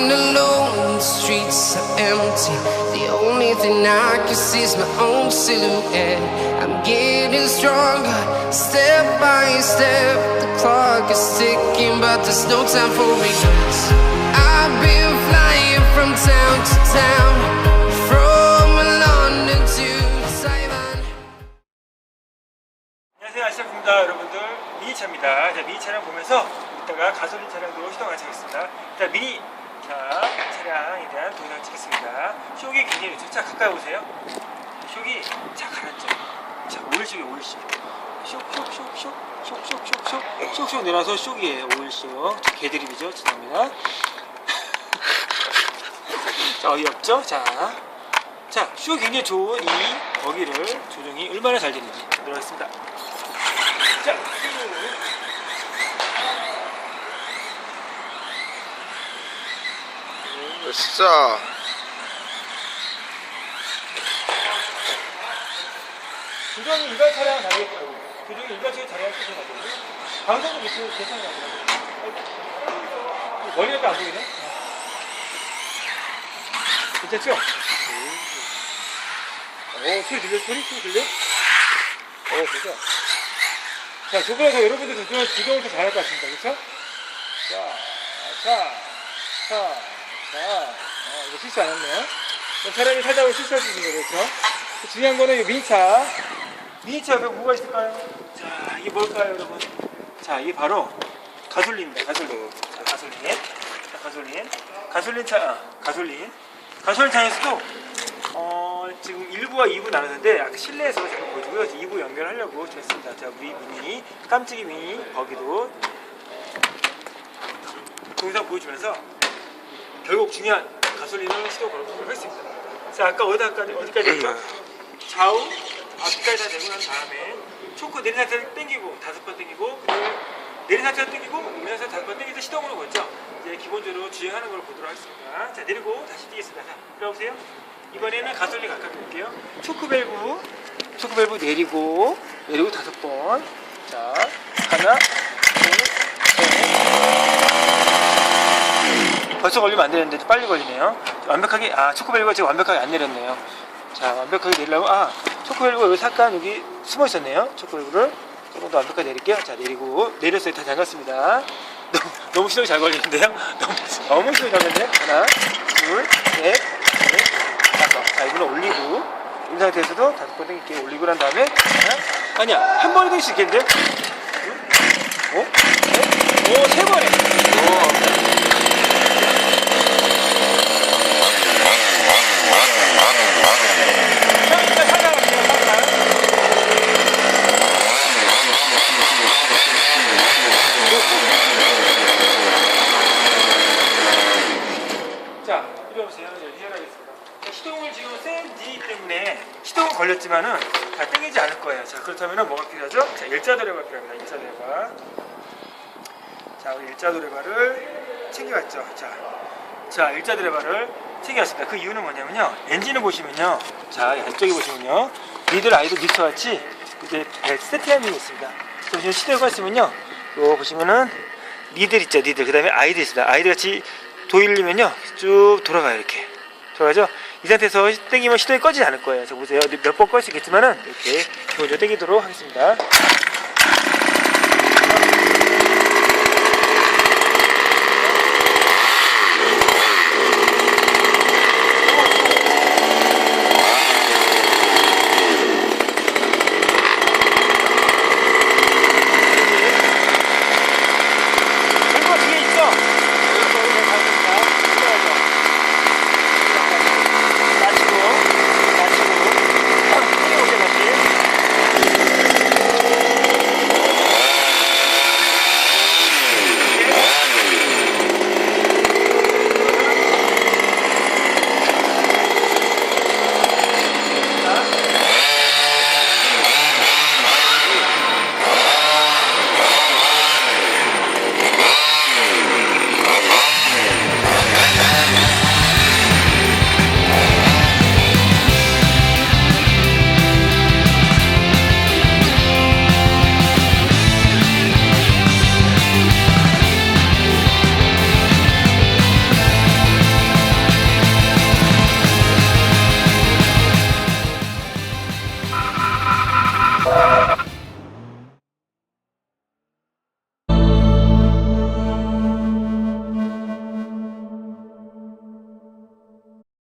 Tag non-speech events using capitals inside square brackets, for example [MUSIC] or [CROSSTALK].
walking alone, the streets are empty. The only thing I can see is my own silhouette. I'm getting stronger, step by step. The clock is ticking, but there's no time for regrets. I've been flying from town to town, from London to Taiwan. 안녕하세요, 아시아입니다, 여러분들. 미니차입니다. 자, 미니차량 보면서 이따가 가솔린 차량도 시동 안차겠습니다. 자, 미니 자 차량에 대한 동영상 찍겠습니다. 쇼기 굉장히 좋죠? 자 가까이 오세요. 쇼기 자 가라앉죠. 자 오일쇼기 오일쇼 쇽쇽쇽쇽 쇽쇽 내려서 쇼기에요 오일쇼. 자, 개드립이죠? 죄송합니다. 자 어이없죠? 자 자, 쇼 굉장히 좋은 이 버기를 조정이 얼마나 잘 되는지 들어가겠습니다. 자, 진짜 조정이 일반 차량 다르겠고, 조정이 일반 차량 다르게 쓰시면 안 되거든요. 방송도 밑으로 괜찮은 거 같아요. 머리가 안 보이네? 괜찮죠? 오, 소리 들려? 소리? 들려? 오, 그죠? 자, 조금에서 여러분들도 좀 지금부터 잘할 것 같습니다. 그쵸? 자, 자, 자, 자. 어, 이거 실수 안 했네요. 사람이 살다 보면 실수할 수 있는 거죠. 그쵸? 중요한 거는 이 미니차. 미니차 옆에 뭐가 있을까요? 자, 이게 뭘까요, 여러분? 자, 이게 바로 가솔린입니다. 가솔린. 자, 가솔린. 자, 가솔린. 가솔린 차, 아, 가솔린. 가솔린 차에서도 어, 지금 1부와 2부 나누는데 아까 실내에서 제가 보여주고요. 2부 연결하려고 했습니다. 자, 우리 미니, 깜찍이 미니 거기도 동영상 보여주면서 결국 중요한 가솔린을 시도 걸어보도록 하겠습니다. 자, 아까 어디까지, 어디까지 했죠? 좌우, 앞까지 다 내고 난 다음에 초크 내린 상태를 당기고 다섯 번 그리고 내린 상태를 당기고 올린 상태를 다섯 번 당겨서 시동으로 걸죠. 이제 기본적으로 주행하는 걸 보도록 하겠습니다. 자, 내리고 다시 뛰겠습니다. 자, 들어보세요. 이번에는 가솔린 가깝게 볼게요. 초크 밸브, 초크 밸브 내리고 내리고 다섯 번. 자, 하나, 둘, 셋. 벌써 걸리면 안 되는데 빨리 걸리네요. 완벽하게 아 초코벨브가 지금 완벽하게 안 내렸네요. 자 완벽하게 내리려면 아 초코벨브가 여기 잠깐 여기 숨어 있었네요. 초코벨브를 조금 더 완벽하게 내릴게요. 자 내리고 내렸어요. 다 잠갔습니다. [LAUGHS] 너무 너무 시동이 잘 걸리는데요. [LAUGHS] 너무 너무 시동이 잘 걸리네. 하나, 둘, 셋, 넷, 다섯. 자 이거는 올리고 이 상태에서도 다섯 번 당길게요. 올리고 난 다음에 하나 아니야 한 번에 당길 수 있겠는데? 둘, 오, 셋, 오, 세 번에. 오. 처음부터 찾아갑니다. 찾아가요. 이제 리얼하겠습니다. 자, 시동을 지금 센 D 때문에 시동은 걸렸지만은 다 땡기지 않을 거예요. 자, 그렇다면 뭐가 필요하죠? 자, 일자 도레가 필요합니다. 일자 도레가. 자, 우리 일자 도레바를 챙겨갔죠. 자, 자, 일자 도레바를 챙겨왔습니다. 그 이유는 뭐냐면요. 엔진을 보시면요. 자, 이쪽에 보시면요. 니들 아이도 믹서같이 이제 벨 세팅함이 있습니다. 자, 보시면 시대가 있으면요. 요 보시면은 니들 있죠. 니들. 그 다음에 아이들 있습니다. 아이들 같이 도일리면요. 쭉 돌아가요. 이렇게. 돌아가죠? 이 상태에서 땡기면 시동이 꺼지지 않을 거예요. 자, 보세요. 몇 번 꺼질 수 있겠지만은 이렇게 기본적으로 땡기도록 하겠습니다.